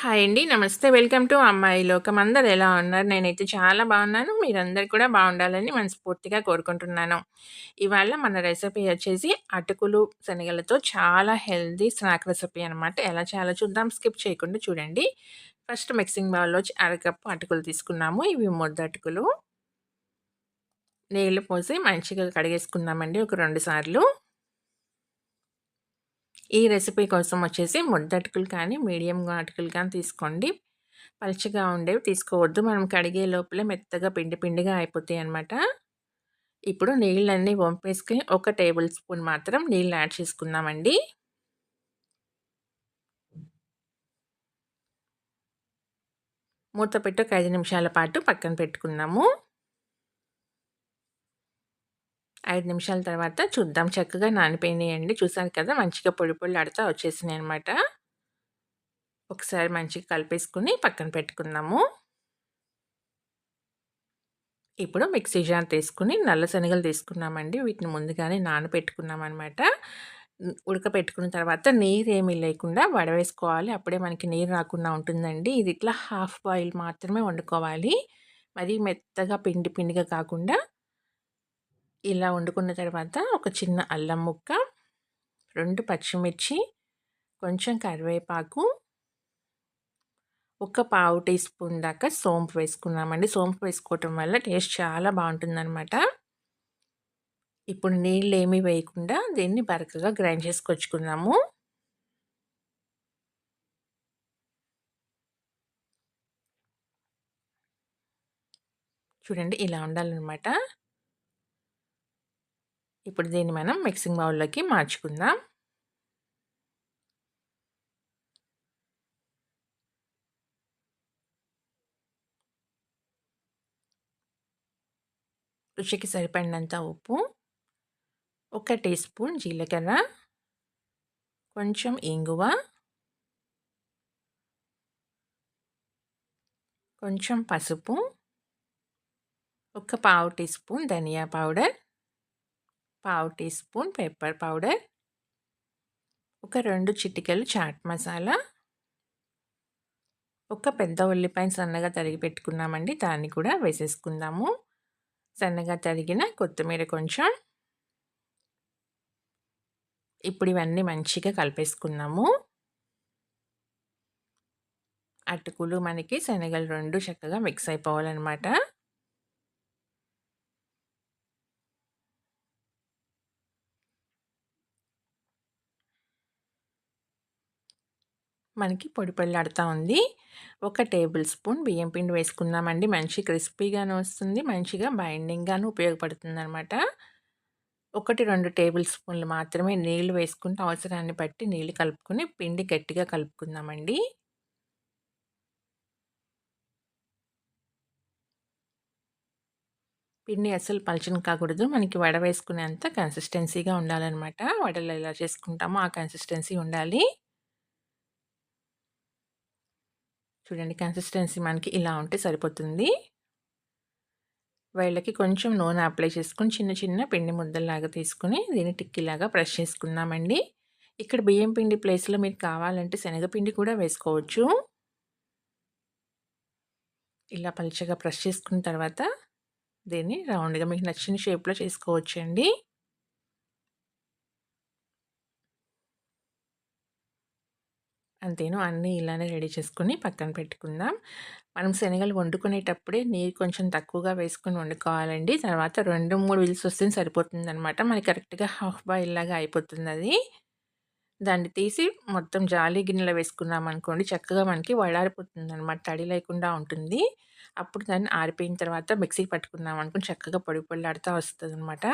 Hi అండి. నమస్తే. Welcome to అమ్మాయి లోకం. అందరు ఎలా ఉన్నారు? నేనైతే చాలా బాగున్నాను. మీరందరు కూడా బాగుండాలని మనస్ఫూర్తిగా కోరుకుంటున్నాను. ఇవాళ మన రెసిపీ వచ్చేసి అటుకులు, శనగలతో చాలా హెల్దీ స్నాక్ రెసిపీ అనమాట. ఎలా చాలా చూద్దాం. స్కిప్ చేయకుండా చూడండి. ఫస్ట్ మిక్సింగ్ బౌల్‌లో అరకప్పు అటుకులు తీసుకున్నాము. ఇవి ముద్ద అటుకులు. నీళ్ళు పోసి మంచిగా కడిగేసుకుందామండి ఒక రెండు సార్లు. ఈ రెసిపీ కోసం వచ్చేసి ముద్ద అటుకులు కానీ, మీడియం అటుకులు కానీ తీసుకోండి. పలుచగా ఉండేవి తీసుకోవద్దు. మనం కడిగే లోపలే మెత్తగా పిండి పిండిగా అయిపోతాయన్నమాట. ఇప్పుడు నీళ్ళన్నీ వంపేసుకుని ఒక టేబుల్ స్పూన్ మాత్రం నీళ్ళు యాడ్ చేసుకుందామండి. మూత పెట్టి ఒక ఐదు నిమిషాల పాటు పక్కన పెట్టుకున్నాము ఐదు నిమిషాల తర్వాత చూద్దాం. చక్కగా నానిపోయినాయండి. చూసాను కదా! మంచిగా పొడి వచ్చేసినాయి అనమాట ఒకసారి మంచిగా కలిపేసుకుని పక్కన పెట్టుకున్నాము ఇప్పుడు మిక్సీ జార్ తీసుకుని నల్ల శనగలు తీసుకున్నామండి. వీటిని ముందుగానే నానబెట్టుకున్నామనమాట. ఉడకపెట్టుకున్న తర్వాత నీరు ఏమీ లేకుండా వడవేసుకోవాలి. అప్పుడే మనకి నీరు రాకుండా ఉంటుందండి. ఇది ఇట్లా హాఫ్ బాయిల్ మాత్రమే వండుకోవాలి. మరీ మెత్తగా పిండి పిండిగా కాకుండా ఇలా వండుకున్న తర్వాత ఒక చిన్న అల్లం ముక్క, రెండు పచ్చిమిర్చి, కొంచెం కరివేపాకు, ఒక పావు టీ స్పూన్ దాకా సోంపు వేసుకున్నామండి. సోంపు వేసుకోవటం వల్ల టేస్ట్ చాలా బాగుంటుందన్నమాట. ఇప్పుడు నీళ్ళు ఏమీ వేయకుండా దీన్ని బరకగా గ్రైండ్ చేసుకొచ్చుకున్నాము చూడండి ఇలా ఉండాలన్నమాట. ఇప్పుడు దీన్ని మనం మిక్సింగ్ బౌల్‌లోకి మార్చుకుందాం. రుచికి సరిపడినంత ఉప్పు, ఒక టీ స్పూన్ జీలకర్ర, కొంచెం ఇంగువ, కొంచెం పసుపు, ఒక పావు టీ స్పూన్ ధనియా పౌడర్, పావు టీ స్పూన్ పెప్పర్ పౌడర్, ఒక రెండు చిటికెలు చాట్ మసాలా, ఒక పెద్ద ఉల్లిపాయ సన్నగా తరిగి పెట్టుకున్నామండి. దాన్ని కూడా వేసేసుకుందాము. సన్నగా తరిగిన కొత్తిమీర కొంచెం. ఇప్పుడు ఇవన్నీ మంచిగా కలిపేసుకున్నాము అటుకులు మనకి శనగలు రెండు చక్కగా మిక్స్ అయిపోవాలనమాట. మనకి పొడి పొడిలాడుతా ఉంది. ఒక టేబుల్ స్పూన్ బియ్యం పిండి వేసుకుందామండి. మంచి క్రిస్పీగాను వస్తుంది. మంచిగా బైండింగ్‌గాను ఉపయోగపడుతుంది అనమాట ఒకటి రెండు టేబుల్ స్పూన్లు మాత్రమే నీళ్ళు వేసుకుంటూ అవసరాన్ని బట్టి నీళ్ళు కలుపుకొని పిండి గట్టిగా కలుపుకుందామండి. పిండి అస్సలు పలచన కాకూడదు. మనకి వడ వేసుకునేంత కన్సిస్టెన్సీగా ఉండాలన్నమాట వడలు ఎలా చేసుకుంటామో ఆ కన్సిస్టెన్సీ ఉండాలి. చూడండి కన్సిస్టెన్సీ మనకి ఇలా ఉంటే సరిపోతుంది. వేళ్ళకి కొంచెం నూనె అప్లై చేసుకొని చిన్న చిన్న పిండి ముద్దల్లాగా తీసుకొని దీన్ని టిక్కీలాగా ప్రెష్ చేసుకున్నామండి ఇక్కడ బియ్యం పిండి ప్లేస్‌లో మీరు కావాలంటే శనగపిండి కూడా వేసుకోవచ్చు. ఇలా పలుచగా ప్రెష్ చేసుకున్న తర్వాత దీన్ని రౌండ్‌గా మీకు నచ్చిన షేప్‌లో చేసుకోవచ్చండి. అంతేను అన్నీ ఇలానే రెడీ చేసుకుని పక్కన పెట్టుకుందాం. మనం శనగలు వండుకునేటప్పుడే నీరు కొంచెం తక్కువగా వేసుకొని వండుకోవాలండి. తర్వాత రెండు మూడు విల్స్ వస్తే సరిపోతుందనమాట. మనకి కరెక్ట్‌గా హాఫ్ బాయిల్ లాగా అయిపోతుంది అది దాన్ని తీసి మొత్తం జాలి గిన్నెలో వేసుకున్నామనుకోండి చక్కగా మనకి వడారిపోతుందనమాట. తడి లేకుండా ఉంటుంది. అప్పుడు దాన్ని ఆరిపోయిన తర్వాత మిక్సీకి అనుకుని చక్కగా పొడి వస్తుంది అనమాట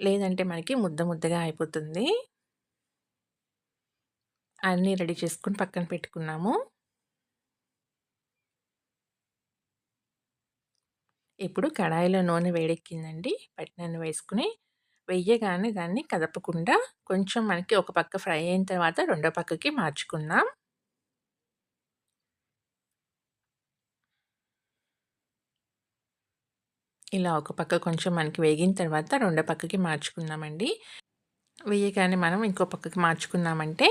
లేదంటే మనకి ముద్ద ముద్దగా అయిపోతుంది. అన్నీ రెడీ చేసుకొని పక్కన పెట్టుకున్నాము. ఇప్పుడు కడాయిలో నూనె వేడెక్కిందండి. పట్టినన్ను వేసుకుని వెయ్యగానే దాన్ని కదపకుండా కొంచెం మనకి ఒక పక్క ఫ్రై అయిన తర్వాత రెండో పక్కకి మార్చుకుందాం. ఇలా ఒక పక్క కొంచెం మనకి వేగిన తర్వాత రెండో పక్కకి మార్చుకుందామండి. వేయగానే మనం ఇంకో పక్కకి మార్చుకున్నామంటే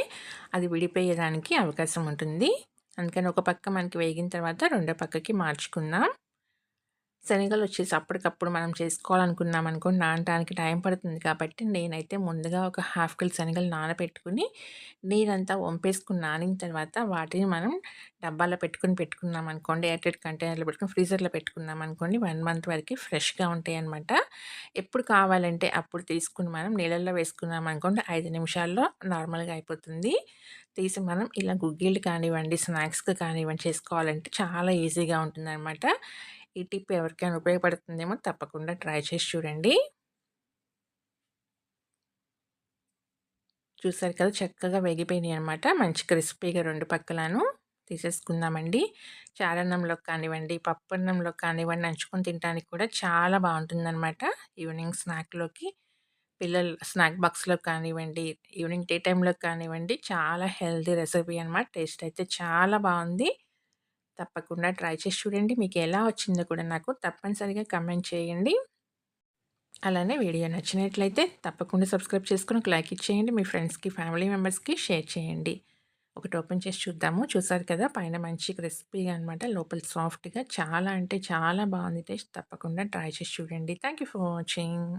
అది విడిపోయేదానికి అవకాశం ఉంటుంది. అందుకని ఒక పక్క మనకి వేగిన తర్వాత రెండో పక్కకి మార్చుకుందాం. శనగలు వచ్చేసి అప్పటికప్పుడు మనం చేసుకోవాలనుకున్నాం అనుకోండి నానటానికి టైం పడుతుంది కాబట్టి నేనైతే ముందుగా ఒక హాఫ్ కిల్ శనగలు నానబెట్టుకుని నీరంతా వంపేసుకుని నానిన తర్వాత వాటిని మనం డబ్బాలో పెట్టుకుని పెట్టుకున్నాం అనుకోండి ఎయిర్టెడ్ కంటైనర్లో పెట్టుకుని ఫ్రీజర్లో పెట్టుకున్నాం అనుకోండి వన్ మంత్ వరకు ఫ్రెష్గా ఉంటాయి అనమాట ఎప్పుడు కావాలంటే అప్పుడు తీసుకుని మనం నీళ్ళల్లో వేసుకున్నాం అనుకోండి ఐదు నిమిషాల్లో నార్మల్గా అయిపోతుంది. తీసి మనం ఇలా గుగ్గిళ్ళు కానివ్వండి స్నాక్స్కి కానివ్వండి చేసుకోవాలంటే చాలా ఈజీగా ఉంటుందన్నమాట. ఈ టిప్ ఎవరికైనా ఉపయోగపడుతుందేమో తప్పకుండా ట్రై చేసి చూడండి. చూసారు కదా చక్కగా వెగిపోయినాయి అనమాట మంచి క్రిస్పీగా రెండు పక్కలను తీసేసుకుందామండి. చారన్నంలో కానివ్వండి పప్పన్నంలో కానివ్వండి నంచుకొని తినడానికి కూడా చాలా బాగుంటుందన్నమాట. ఈవినింగ్ స్నాక్లోకి పిల్లలు స్నాక్ బాక్స్లో కానివ్వండి ఈవినింగ్ టీ టైంలో కానివ్వండి చాలా హెల్తీ రెసిపీ అనమాట టేస్ట్ అయితే చాలా బాగుంది. తప్పకుండా ట్రై చేసి చూడండి. మీకు ఎలా వచ్చిందో కూడా నాకు తప్పనిసరిగా కమెంట్ చేయండి. అలానే వీడియో నచ్చినట్లయితే తప్పకుండా సబ్స్క్రైబ్ చేసుకుని ఒక లైక్ ఇచ్చేయండి. మీ ఫ్రెండ్స్కి ఫ్యామిలీ మెంబర్స్కి షేర్ చేయండి. ఒకటి ఓపెన్ చేసి చూద్దాము. చూసారు కదా పైన మంచి క్రిస్పీగా అనమాట లోపల సాఫ్ట్గా చాలా అంటే చాలా బాగుంది. టేస్ట్ తప్పకుండా ట్రై చేసి చూడండి. Thank for watching.